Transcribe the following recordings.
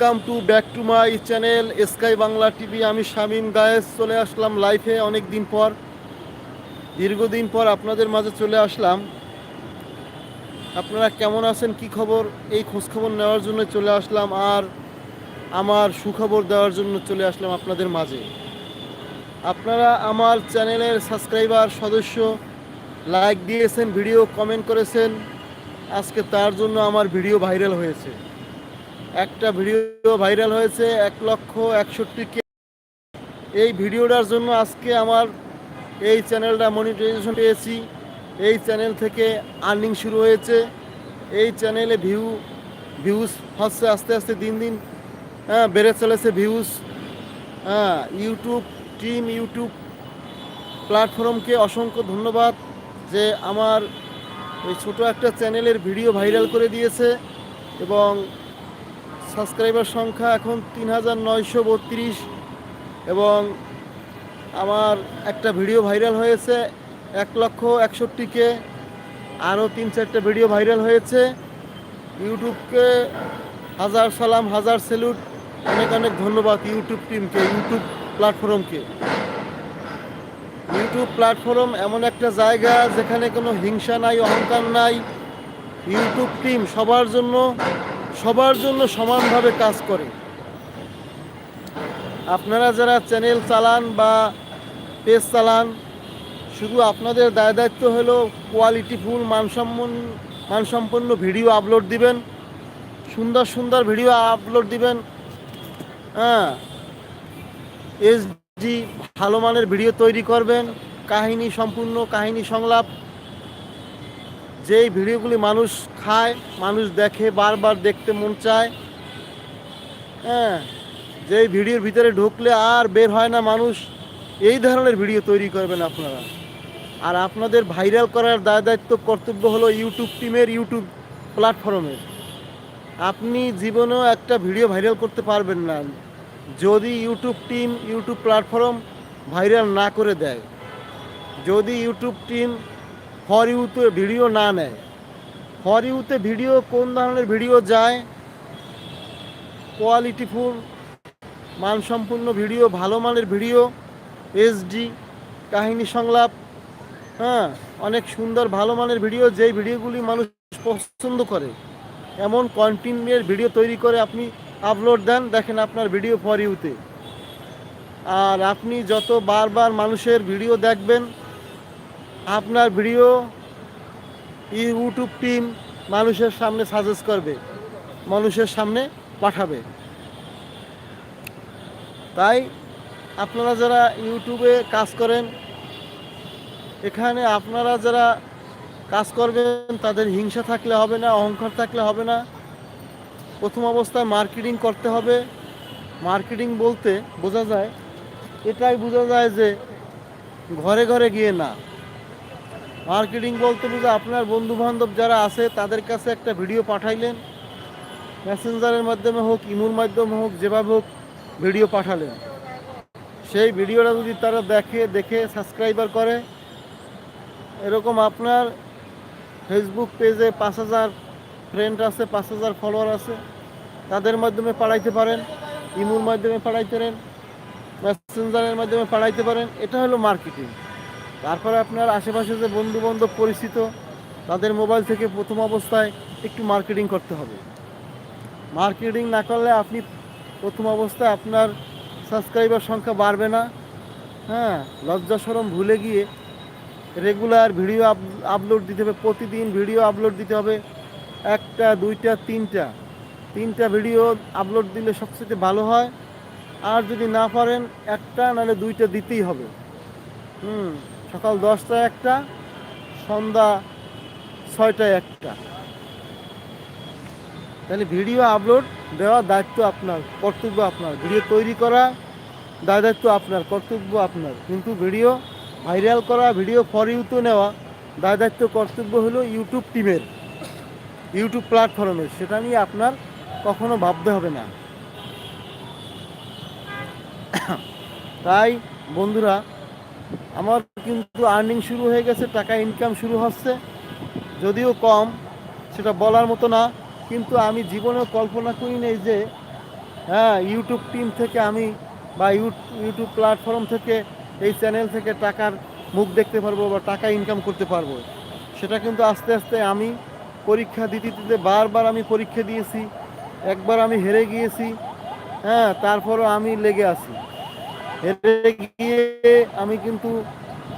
Welcome to back to my channel sky Bangla TV আমি Shamim guys, চলে আসলাম লাইফে অনেক দিন পর, দীর্ঘদিন পর আপনাদের মাঝে চলে আসলাম। আপনারা কেমন আছেন? কি খবর? এই খোঁজখবর নেওয়ার জন্য চলে আসলাম আর আমার সুখবর দেওয়ার জন্য চলে আসলাম আপনাদের মাঝে। আপনারা আমার চ্যানেলের সাবস্ক্রাইবার, সদস্য লাইক দিয়েছেন ভিডিও কমেন্ট করেছেন। আজকে তার জন্য আমার ভিডিও ভাইরাল হয়েছে। একটা ভিডিও ভাইরাল হয়েছে এক লক্ষ একষট্টি কে। এই ভিডিওটার জন্য আজকে আমার এই চ্যানেলটা মনিটাইজেশন পেয়েছি। এই চ্যানেল থেকে আর্নিং শুরু হয়েছে। এই চ্যানেলে ভিউ ভিউজ হচ্ছে আস্তে আস্তে দিন দিন হ্যাঁ বেড়ে চলেছে ভিউজ হ্যাঁ ইউটিউব টিম ইউটিউব প্ল্যাটফর্মকে অসংখ্য ধন্যবাদ যে আমার এই ছোটো একটা চ্যানেলের ভিডিও ভাইরাল করে দিয়েছে এবং সাবস্ক্রাইবার সংখ্যা এখন তিন হাজার নয়শো বত্রিশ এবং আমার একটা ভিডিও ভাইরাল হয়েছে এক লক্ষ একষট্টিকে, আরও তিন চারটে ভিডিও ভাইরাল হয়েছে। ইউটিউবকে হাজার সালাম, হাজার স্যালুট অনেক অনেক ধন্যবাদ ইউটিউব টিমকে, ইউটিউব প্ল্যাটফর্মকে। ইউটিউব প্ল্যাটফর্ম এমন একটা জায়গা যেখানে কোনো হিংসা নাই, অহংকার নাই। ইউটিউব টিম সবার জন্য সবার জন্য সমানভাবে কাজ করে। আপনারা যারা চ্যানেল চালান বা পেজ চালান, শুধু আপনাদের দায় দায়িত্ব হলো কোয়ালিটিফুল মানসম্পন্ন মানসম্পন্ন ভিডিও আপলোড দিবেন, সুন্দর সুন্দর ভিডিও আপলোড দিবেন হ্যাঁ এইচডি ভালো মানের ভিডিও তৈরি করবেন, কাহিনী সম্পূর্ণ, কাহিনী সংলাপ যেই ভিডিওগুলি মানুষ খায়, মানুষ দেখে, বারবার দেখতে মন চায় হ্যাঁ যেই ভিডিওর ভিতরে ঢুকলে আর বের হয় না মানুষ, এই ধরনের ভিডিও তৈরি করবেন আপনারা। আর আপনাদের ভাইরাল করার দায় দায়িত্ব, কর্তব্য হলো ইউটিউব টিমের ইউটিউব প্ল্যাটফর্মের আপনি জীবনেও একটা ভিডিও ভাইরাল করতে পারবেন না। যদি YouTube team, YouTube platform viral না করে দেয়, যদি ইউটিউব টিম ফর ইউতে ভিডিও না নেয়। ফর ইউতে ভিডিও কোন ধরনের ভিডিও যায়? কোয়ালিটিফুল মানসম্পন্ন ভিডিও, ভালো মানের ভিডিও এইচডি কাহিনী সংলাপ হ্যাঁ অনেক সুন্দর ভালো মানের ভিডিও, যেই ভিডিওগুলি মানুষ পছন্দ করে। এমন কন্টেন্টের ভিডিও তৈরি করে আপনি আপলোড দেন, দেখেন আপনার ভিডিও ফর ইউতে আর আপনি যত বারবার মানুষের ভিডিও দেখবেন আপনার ভিডিও ইউটিউব টিম মানুষের সামনে সাজেস্ট করবে, মানুষের সামনে পাঠাবে। তাই আপনারা যারা ইউটিউবে কাজ করেন, এখানে আপনারা যারা কাজ করবেন, তাদের হিংসা থাকলে হবে না, অহংকার থাকলে হবে না। প্রথম অবস্থায় মার্কেটিং করতে হবে। মার্কেটিং বলতে বোঝা যায়, এটাই বোঝা যায় যে ঘরে ঘরে গিয়ে না মার্কেটিং বলতে বুঝে আপনার বন্ধু বান্ধব যারা আছে, তাদের কাছে একটা ভিডিও পাঠাইলেন। মেসেঞ্জারের মাধ্যমে হোক, ইমুর মাধ্যমে হোক, যেভাবে হোক ভিডিও পাঠালেন। সেই ভিডিওটা যদি তারা দেখে দেখে সাবস্ক্রাইবার করে, এরকম আপনার ফেসবুক পেজে পাঁচ হাজার ফ্রেন্ড আছে, পাঁচ হাজার ফলোয়ার আছে, তাদের মাধ্যমে পাঠাইতে পারেন, ইমুর মাধ্যমে পাঠাইতে পারেন, মেসেঞ্জারের মাধ্যমে পাঠাইতে পারেন, এটা হলো মার্কেটিং। তারপরে আপনার আশেপাশে যে বন্ধু বান্ধব পরিচিত, তাদের মোবাইল থেকে প্রথম অবস্থায় একটু মার্কেটিং করতে হবে। মার্কেটিং না করলে আপনি প্রথম অবস্থায় আপনার সাবস্ক্রাইবার সংখ্যা বাড়বে না। হ্যাঁ লজ্জা সরম ভুলে গিয়ে রেগুলার ভিডিও আপলোড দিতে হবে, প্রতিদিন ভিডিও আপলোড দিতে হবে। একটা, দুইটা, তিনটা তিনটা ভিডিও আপলোড দিলে সবচেয়ে ভালো হয়। আর যদি না পারেন, একটা, নাহলে দুইটা দিতেই হবে। হুম। সকাল দশটায় একটা, সন্ধ্যা ছয়টায় একটা। তাহলে ভিডিও আপলোড দেওয়ার দায়িত্ব আপনার, কর্তব্য আপনার। ভিডিও তৈরি করা দায় দায়িত্ব আপনার, কর্তব্য আপনার। কিন্তু ভিডিও ভাইরাল করা, ভিডিও ফর ইউতে নেওয়া দায় দায়িত্ব, কর্তব্য হলো ইউটিউব টিমের, ইউটিউব প্ল্যাটফর্মের। সেটা নিয়ে আপনার কখনো ভাবতে হবে না। তাই বন্ধুরা আমার কিন্তু আর্নিং শুরু হয়ে গেছে, টাকা ইনকাম শুরু হচ্ছে। যদিও কম, সেটা বলার মতো না, কিন্তু আমি জীবনেও কল্পনা করি নেই যে হ্যাঁ ইউটিউব টিম থেকে আমি বা ইউ- ইউটিউব প্ল্যাটফর্ম থেকে এই চ্যানেল থেকে টাকার মুখ দেখতে পারব বা টাকা ইনকাম করতে পারব। সেটা কিন্তু আস্তে আস্তে আমি পরীক্ষা দিতে দিতে বারবার আমি পরীক্ষা দিয়েছি, একবার আমি হেরে গিয়েছি হ্যাঁ তারপরও আমি লেগে আছি। হেরে গিয়ে আমি কিন্তু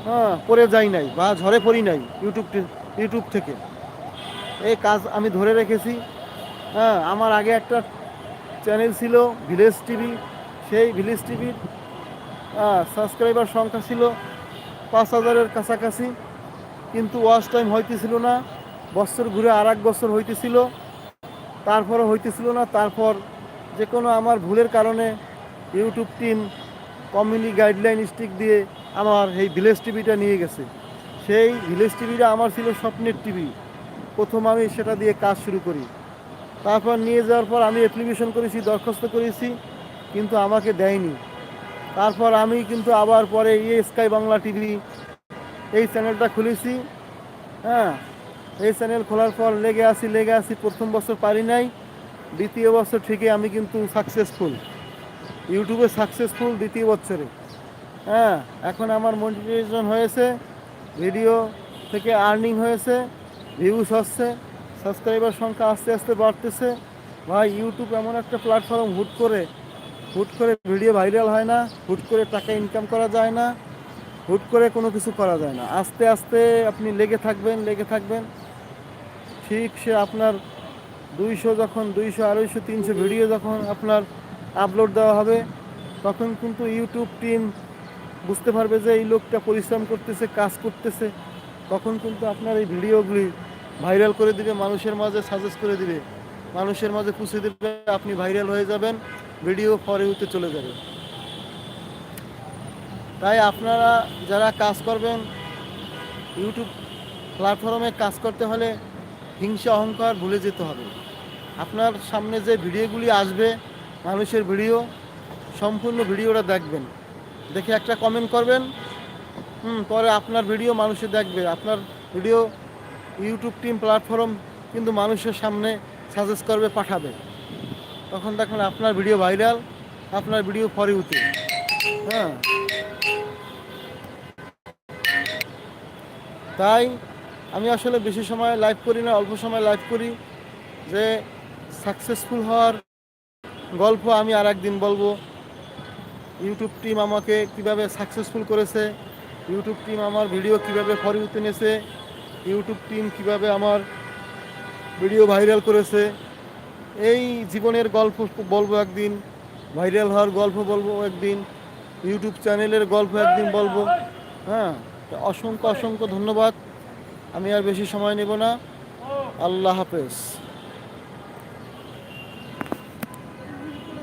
হ্যাঁ পড়ে যাই নাই বা ঝরে পড়ি নাই ইউটিউব ইউটিউব থেকে। এই কাজ আমি ধরে রেখেছি। হ্যাঁ আমার আগে একটা চ্যানেল ছিল, ভিলেজ টিভি। সেই ভিলেজ টিভির সাবস্ক্রাইবার সংখ্যা ছিল পাঁচ হাজারের কাছাকাছি। কিন্তু ওয়াশ টাইম হইতেছিল না। বছর ঘুরে আর এক বছর হইতেছিল। তারপরও হইতেছিল না। তারপর যে কোনো আমার ভুলের কারণে YouTube team community guideline strike দিয়ে আমার এই ভিলেজ টিভিটা নিয়ে গেছে। সেই ভিলেজ টিভিটা আমার ছিল স্বপ্নের টিভি। প্রথম আমি সেটা দিয়ে কাজ শুরু করি। তারপর নিয়ে যাওয়ার পর আমি অ্যাপ্লিকেশন করেছি, দরখাস্ত করেছি, কিন্তু আমাকে দেয়নি। তারপর আমি কিন্তু আবার পরে ইয়ে স্কাই বাংলা টিভি এই চ্যানেলটা খুলেছি। হ্যাঁ এই চ্যানেল খোলার পর লেগে আসি লেগে আসি প্রথম বছর পারি নাই, দ্বিতীয় বছর ঠিকই আমি কিন্তু সাকসেসফুল ইউটিউবে সাকসেসফুল দ্বিতীয় বছরে। হ্যাঁ এখন আমার মনিটাইজেশন হয়েছে ভিডিও থেকে আর্নিং হয়েছে ভিউজ হচ্ছে সাবস্ক্রাইবার সংখ্যা আস্তে আস্তে বাড়তেছে। ভাই ইউটিউব এমন একটা প্ল্যাটফর্ম হুট করে হুট করে ভিডিও ভাইরাল হয় না, হুট করে টাকা ইনকাম করা যায় না, হুট করে কোনো কিছু করা যায় না। আস্তে আস্তে আপনি লেগে থাকবেন লেগে থাকবেন। ঠিক সে আপনার দুইশো যখন, দুইশো, আড়াইশো, তিনশো ভিডিও যখন আপনার আপলোড দেওয়া হবে, তখন কিন্তু ইউটিউব টিম বুঝতে পারবে যে এই লোকটা পরিশ্রম করতেছে, কাজ করতেছে। তখন কিন্তু আপনার এই ভিডিওগুলি ভাইরাল করে দিবে, মানুষের মাঝে সাজেস্ট করে দিবে। মানুষের মাঝে পুষে দিবে, আপনি ভাইরাল হয়ে যাবেন ভিডিও ফরে হতে চলে যাবে। তাই আপনারা যারা কাজ করবেন, ইউটিউব প্ল্যাটফর্মে কাজ করতে হলে হিংসা, অহংকার ভুলে যেতে হবে। আপনার সামনে যে ভিডিওগুলি আসবে মানুষের ভিডিও, সম্পূর্ণ ভিডিওটা দেখবেন। দেখে একটা কমেন্ট করবেন, হুম, পরে আপনার ভিডিও মানুষে দেখবে। আপনার ভিডিও ইউটিউব টিম প্ল্যাটফর্ম কিন্তু মানুষের সামনে সাজেস্ট করবে, পাঠাবে। তখন দেখবেন আপনার ভিডিও ভাইরাল আপনার ভিডিও ফরে উঠে। হ্যাঁ। তাই আমি আসলে বেশি সময় লাইভ করি না, অল্প সময় লাইভ করি। যে সাকসেসফুল হওয়ার গল্প আমি আর একদিন বলব। ইউটিউব টিম আমাকে কীভাবে সাকসেসফুল করেছে ইউটিউব টিম আমার ভিডিও কীভাবে ফরি উঠে নিয়েছে ইউটিউব টিম কীভাবে আমার ভিডিও ভাইরাল করেছে, এই জীবনের গল্প বলব একদিন ভাইরাল হওয়ার গল্প বলব একদিন ইউটিউব চ্যানেলের গল্প একদিন বলব হ্যাঁ? অসংখ্য অসংখ্য ধন্যবাদ। আমি আর বেশি সময় নেব না। আল্লাহ হাফেজ।